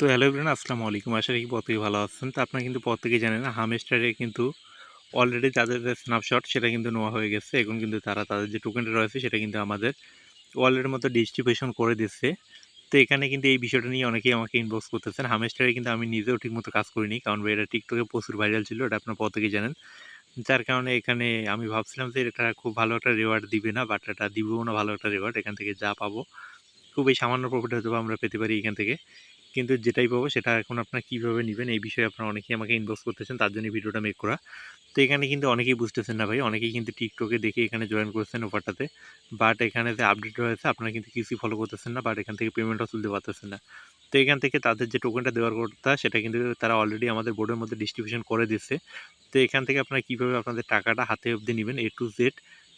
তো hello everyone, আসসালামু আলাইকুম। আশা রাখি প্রত্যেকে ভালো আছেন। তো আপনারা কিন্তু প্রত্যেকেই জানেন হামেস্টারে কিন্তু অলরেডি তাদের যে স্ন্যাপশট সেটা কিন্তু নেওয়া হয়ে গেছে। এখন কিন্তু তারা তাদের যে টোকেনটা রয়েছে, সেটা কিন্তু আমাদের ওয়ালেটের মতো ডিস্ট্রিবিউশন করে দিচ্ছে। তো এখানে কিন্তু এই বিষয়টা নিয়ে অনেকেই আমাকে ইনবক্স করতেছেন। হামেস্টারে কিন্তু আমি নিজেও ঠিকমতো কাজ করিনি, কারণ এটা টিকটকে প্রচুর ভাইরাল ছিল, এটা আপনারা প্রত্যেকেই জানেন। যার কারণে এখানে আমি ভাবছিলাম যে এটা খুব ভালো একটা রেওয়ার্ড দিবে না বাট এটা দিবেও না ভালো একটা রেওয়ার্ড এখান থেকে যা পাবো, খুবই সামান্য প্রফিট হয়তো আমরা পেতে পারি এখান থেকে। কিন্তু যেটাই পাবো সেটা এখন আপনারা কীভাবে নেবেন এই বিষয়ে আপনারা অনেকেই আমাকে ইনবক্স করতেছেন, তার জন্য ভিডিওটা মেক করা। তো এখানে কিন্তু অনেকেই বুঝতেছেন না ভাই, অনেকেই কিন্তু টিকটকে দেখে এখানে জয়েন করছেন ওভারটাতে বাট এখানে যে আপডেট রয়েছে, আপনারা কিন্তু কিছুই ফলো করতেছেন না বাট এখান থেকে পেমেন্টও তুলতে পারতেছেন না। তো এখান থেকে তাদের যে টোকেনটা দেওয়ার কথা, সেটা কিন্তু তারা অলরেডি আমাদের বোর্ডের মধ্যে ডিস্ট্রিবিউশন করে দিচ্ছে তো এখান থেকে আপনারা কীভাবে আপনাদের টাকাটা হাতে অবধি নেবেন এ টু জেড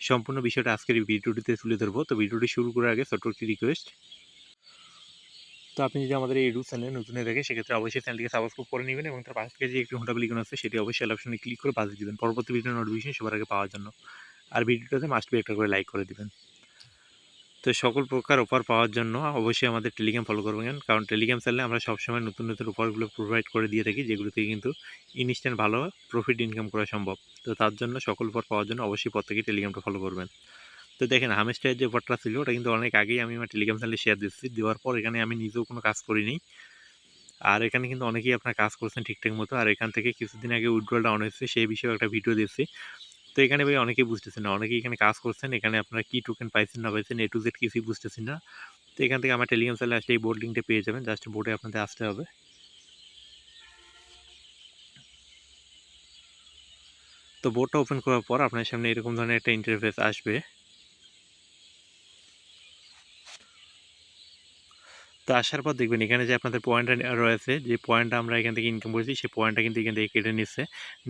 সম্পূর্ণ বিষয়টা আজকের ভিডিওটিতে তুলে ধরবো। তো ভিডিওটি শুরু করার আগে ছোট্ট একটি রিকোয়েস্ট তো আপনি যদি আমাদের এই ইউটিউব চ্যানেলে নতুন হয়ে থাকে, সেক্ষেত্রে অবশ্যই চ্যানেলটিকে সাবস্ক্রাইব করে নেবেন এবং তার পাশ থেকে যে একটি ঘণ্টা বিলিকন আছে, সেটি অবশ্যই অপশনে ক্লিক করে বাজিয়ে দিবেন। পরবর্তী ভিডিও নোটিফিকেশন সবার আগে পাওয়ার জন্য। আর ভিডিওটাতে মাস্ট বি একটা করে লাইক করে দিবেন। তো সকল প্রকার অফার পাওয়ার জন্য অবশ্যই আমাদের টেলিগ্রাম ফলো করবেন। কারণ টেলিগ্রাম চ্যানেলে আমরা সবসময় নতুন নতুন অফারগুলো প্রোভাইড করে দিয়ে থাকি, যেগুলো থেকে কিন্তু ইনস্ট্যান্ট ভালো প্রফিট ইনকাম করা সম্ভব। তো তার জন্য সকল অফার পাওয়ার জন্য অবশ্যই প্রত্যেকেই টেলিগ্রামটা ফলো করবেন। তো দেখেন হামেস্টারের যে অফারটা ছিল, ওটা কিন্তু অনেক আগেই আমি আমার টেলিগ্রাম চ্যানেলে শেয়ার দিচ্ছি দেওয়ার পর এখানে আমি নিজেও কোনো কাজ করিনি। আর এখানে কিন্তু অনেকেই আপনার কাজ করছেন ঠিকঠাক মতো। আর এখান থেকে কিছুদিন আগে উইড্রলটা অন হয়েছে, সেই বিষয়ে একটা ভিডিও দিচ্ছি তো এখানে ভাই অনেকেই বুঝতেছেন না, অনেকেই এখানে কাজ করছেন, এখানে আপনারা কী টোকেন পাইছেন, না পাইছেন এ টু জেড কিছুই বুঝতেছেন না। তো এখান থেকে আমার টেলিগ্রাম চ্যানেলে আসলে এই বোর্ড লিঙ্কটা পেয়ে যাবেন জাস্ট বোর্ডে আপনাদের আসতে হবে। তো বোর্ডটা ওপেন করার পর আপনার সামনে এরকম ধরনের একটা ইন্টারফেস আসবে। তো আসার পর দেখবেন এখানে যে আপনাদের পয়েন্টটা রয়েছে, যে পয়েন্টটা আমরা এখান থেকে ইনকাম করেছি, সেই পয়েন্টটা কিন্তু এখান থেকে কেটে নিচ্ছে।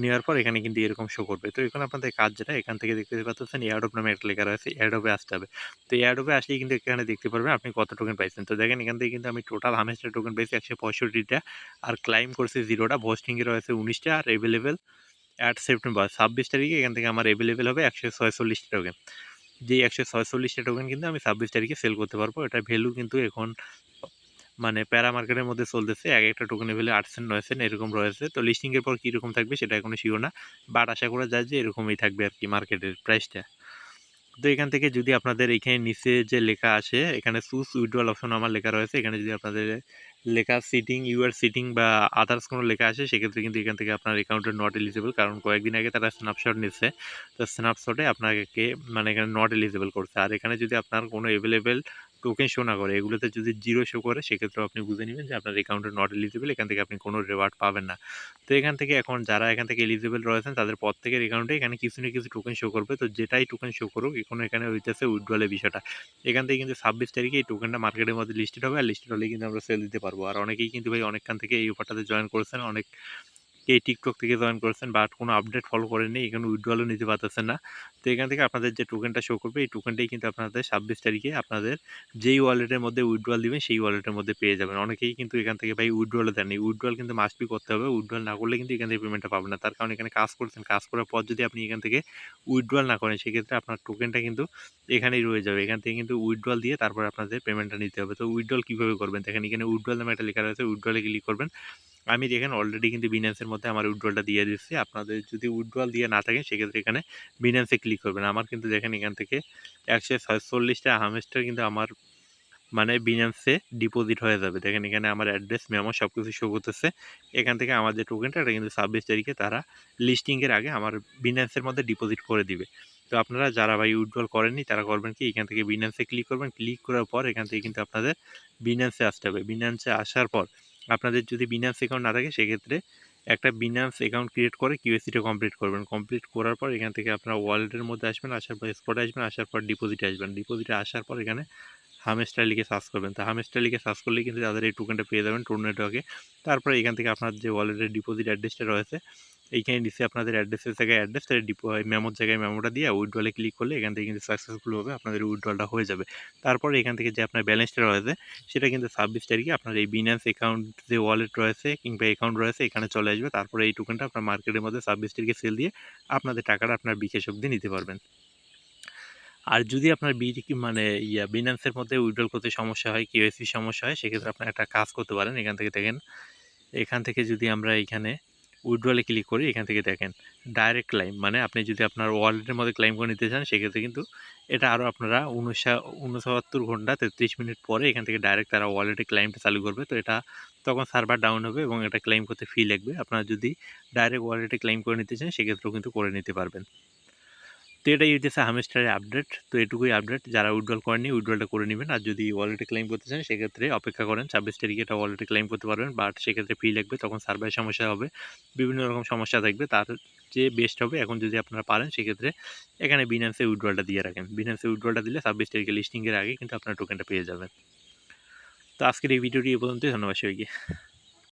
নেওয়ার পর এখানে কিন্তু এরকম শো করবে। তো এখন আপনাদের কাজ যেটা, এখান থেকে দেখতে পাচ্ছেন এয়ারডোপ নামে একটা লেখা রয়েছে এয়ারডোপে আসতে হবে তো এয়ারডোপে আসলেই কিন্তু এখানে দেখতে পারবেন আপনি কত টোকেন পাইছেন। তো দেখেন এখান থেকে কিন্তু আমি টোটাল হামেস্টার টোকেন পেয়েছি একশো পঁয়ষট্টিটা। আর ক্লাইম করছি জিরোটা ভোস্টিংয়ে রয়েছে উনিশটা আর অ্যাভেলেবেল অ্যাট সেপ্টেম্বর ছাব্বিশ তারিখে এখান থেকে আমার অ্যাভেলেবেল হবে একশো ছয়চল্লিশটা টোকেন যে একশো ছয়চল্লিশটা টোকেন কিন্তু আমি ছাব্বিশ তারিখে সেল করতে পারব এটার ভ্যালু কিন্তু এখন মানে প্যারা মার্কেটের মধ্যে চলতেছে, এক একটা টোকেন ভ্যালু আট সেন্ট নয় সেন্ট এরকম রয়েছে। তো লিস্টিংয়ের পর কীরকম থাকবে সেটা এখনও শিওর না বাট আশা করা যায় যে এরকমই থাকবে আর কি মার্কেটের প্রাইসটা তো এখান থেকে যদি আপনাদের এখানে নিচে যে লেখা আসে এখানে সুস উইড্রল অপশন আমার লেখা রয়েছে, এখানে যদি আপনাদের লেখা সিটিং ইউআর সিটিং বা আদার্স কোনো লেখা আসে, সেক্ষেত্রে কিন্তু এখান থেকে আপনার অ্যাকাউন্টে নট এলিজিবল কারণ কয়েকদিন আগে তারা স্ন্যাপশট নিচ্ছে তো স্ন্যাপশটে আপনাকে মানে এখানে নট এলিজিবল করছে। আর এখানে যদি আপনার কোনো অ্যাভেলেবেল টোকেন শো না করে, এগুলোতে যদি জিরো শো করে সেক্ষেত্রে আপনি বুঝে নেবেন যে আপনার অ্যাকাউন্টে নট এলিজিবল এখান থেকে আপনি কোনো রেওয়ার্ড পাবেন না। তো এখান থেকে এখন যারা এখান থেকে এলিজিবল রয়েছেন, তাদের প্রত্যেকের অ্যাকাউন্টে এখানে কিছু না কিছু টোকেন শো করবে। তো যেটাই টোকেন শো করুক, এখন এখানে হইতেছে উইড্রলের বিষয়টা। এখান থেকে কিন্তু ছাব্বিশ তারিখে এই টোকেনটা মার্কেটের মধ্যে লিস্টেড হবে, আর লিস্টেড হলে কিন্তু আমরা সেল দিতে পারব। আর অনেকেই কিন্তু ভাই অনেকখান থেকে এই অফারটাতে জয়েন করেছেন, অনেক এই টিকটক থেকে জয়েন করেছেন বাট কোনো আপডেট ফলো করেননি এখানে উইড্রলও নিতে পারতেছেন না। তো এখান থেকে আপনাদের যে টোকেনটা শো করবে, এই টোকেনটাই কিন্তু আপনাদের ছাব্বিশ তারিখে আপনাদের যেই ওয়ালেটের মধ্যে উইড্রল দিবেন, সেই ওয়ালেটের মধ্যে পেয়ে যাবেন। অনেকেই কিন্তু এখান থেকে ভাই উইড্রলে দেননি। উইড্রল কিন্তু মাস্ট বি করতে হবে। উইড্রল না করলে কিন্তু এখান থেকে পেমেন্টটা পাবেন না। তার কারণ এখানে কাজ করছেন। কাজ করার পর যদি আপনি এখান থেকে উইড্রল না করেন, সেক্ষেত্রে আপনার টোকেনটা কিন্তু এখানেই রয়ে যাবে। এখান থেকে কিন্তু উইড্রল দিয়ে তারপর আপনাদের পেমেন্টটা নিতে হবে। তো উইড্রল কীভাবে করবেন? দেখেন এখানে উইড্রল নামে একটা লেখা রয়েছে। উইড্রলে ক্লিক করবেন। আমি দেখেন অলরেডি কিন্তু বিনান্সের মধ্যে আমার উইড্রলটা দিয়ে দিচ্ছি আপনাদের যদি উইড্রল দিয়ে না থাকেন, সেক্ষেত্রে এখানে বিনান্সে ক্লিক করবেন। আমার কিন্তু দেখেন এখান থেকে একশো ছয়চল্লিশটা হামেস্টার কিন্তু আমার মানে বিনান্সে ডিপোজিট হয়ে যাবে। দেখেন এখানে আমার অ্যাড্রেস মেমো সব কিছু শো করতেছে। এখান থেকে আমার যে টোকেনটা এটা কিন্তু ছাব্বিশ তারিখে তারা লিস্টিংয়ের আগে আমার বিনান্সের মধ্যে ডিপোজিট করে দিবে। তো আপনারা যারা ভাই উইড্রল করেননি, তারা করবেন কি? এখান থেকে বিনান্সে ক্লিক করবেন। ক্লিক করার পর এখান থেকে কিন্তু আপনাদের বিনান্সে আসতে হবে। বিনান্সে আসার পর আপনাদের যদি বিনান্স অ্যাকাউন্ট না থাকে, সেক্ষেত্রে একটা বিনান্স অ্যাকাউন্ট ক্রিয়েট করে কিউএসিটা কমপ্লিট করবেন। কমপ্লিট করার পর এখান থেকে আপনারা ওয়ালেটের মধ্যে আসবেন, আসার পর স্পটে আসবেন, আসার পর ডিপোজিটে আসবেন। ডিপোজিটে আসার পর এখানে হামেস্টার লিখে সার্চ করবেন। তো হামেস্টার লিখে সার্চ করলে কিন্তু তাদের এই টোকেনটা পেয়ে যাবেন টোন নেটওয়ার্কে তারপরে এখান থেকে আপনার যে ওয়ালেটের ডিপোজিট অ্যাড্রেসটা রয়েছে এইখানে দিচ্ছে আপনাদের অ্যাড্রেসের জায়গায় অ্যাড্রেস তাহলে ডিপো মেমোর জায়গায় মেমোটা দিয়ে উইড্রলে ক্লিক করলে এখান থেকে কিন্তু সাকসেসফুল হবে, আপনাদের উইড্রলটা হয়ে যাবে। তারপরে এখান থেকে যে আপনার ব্যালেন্সটা রয়েছে, সেটা কিন্তু ছাব্বিশ তারিখে আপনার এই বিনান্স অ্যাকাউন্ট যে ওয়ালেট রয়েছে কিংবা অ্যাকাউন্ট রয়েছে, এখানে চলে আসবে। তারপরে এই টোকেনটা আপনার মার্কেটের মধ্যে ছাব্বিশ তারিখে সেল দিয়ে আপনাদের টাকাটা আপনার বিশেষ অবধি নিতে পারবেন। আর যদি আপনার বি মানে ইয়া বিনান্সের মধ্যে উইড্রল করতে সমস্যা হয় কেওয়াইসি সমস্যা হয়, সেক্ষেত্রে আপনার একটা কাজ করতে পারেন। এখান থেকে দেখেন, এখান থেকে যদি আমরা এখানে উইথড্রলে ক্লিক করি এখান থেকে দেখেন ডাইরেক্ট ক্লাইম মানে আপনি যদি আপনার ওয়ালেটের মধ্যে ক্লাইম করে নিতে চান, সেক্ষেত্রে কিন্তু এটা আরও আপনারা উনিশশো উনসত্তর ঘণ্টা তেত্রিশ মিনিট পরে এখান থেকে ডাইরেক্ট তারা ওয়ালেটে ক্লাইমটা চালু করবে। তো এটা তখন সার্ভার ডাউন হবে এবং এটা ক্লাইম করতে ফি লাগবে। আপনারা যদি ডাইরেক্ট ওয়ালেটে ক্লাইম করে নিতে চান, সেক্ষেত্রেও কিন্তু করে নিতে পারবেন। তো এটাই হচ্ছে হামেস্টারের আপডেট তো এটুকুই আপডেট যারা উইড্রল করেনি উইড্রলটা করে নেবেন। আর যদি ওয়ালেটে ক্লেম করতে চান, সেক্ষেত্রে অপেক্ষা করেন। ছাব্বিশ তারিখে এটা ওয়ালেটে ক্লেম করতে পারবেন। বাট সেক্ষেত্রে ফি লাগবে। তখন সার্ভারের সমস্যা হবে। বিভিন্ন রকম সমস্যা থাকবে। তার যে বেস্ট হবে এখন যদি আপনারা পারেন, সেক্ষেত্রে এখানে বিনান্সে উইড্রলটা দিয়ে রাখেন। বিনান্সে উইড্রলটা দিলে ছাব্বিশ তারিখে লিস্টিংয়ের আগে কিন্তু আপনার টোকেনটা পেয়ে যাবেন। তো আজকের এই ভিডিওটি এ পর্যন্তই। ধন্যবাদ সবাইকে।